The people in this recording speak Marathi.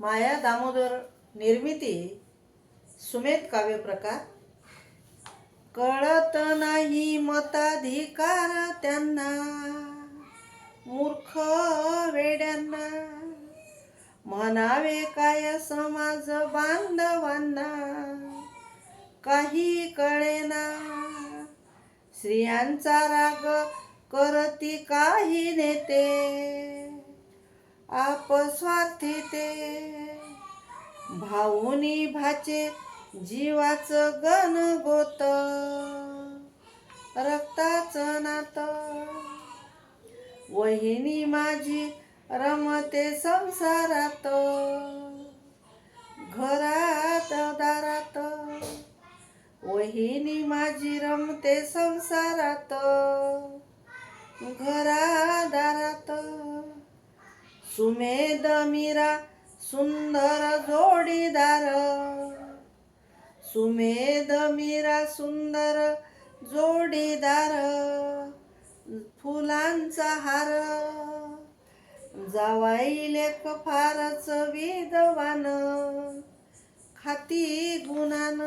माया दामोदर निर्मिती सुमेध काव्य प्रकार. कळत नाही मताधिकार त्यांना मूर्ख वेड्यांना. म्हणावे काय समाज बांधवांना काही कळेना. स्त्रियांचा राग करती काही नेते. आपस्वा स्थिते भाऊनी भाचे जीवाच गण गोत. रक्ताचं नातं. वहिनी माझी रमते संसारात. घरात दारात. वहिनी माझी रमते संसारात. घरात सुमेध मीरा सुंदर जोडीदार. सुमेध मीरा सुंदर जोडीदार. फुलांचा हार जावाई लेख फारच विद्वान. खाती गुणान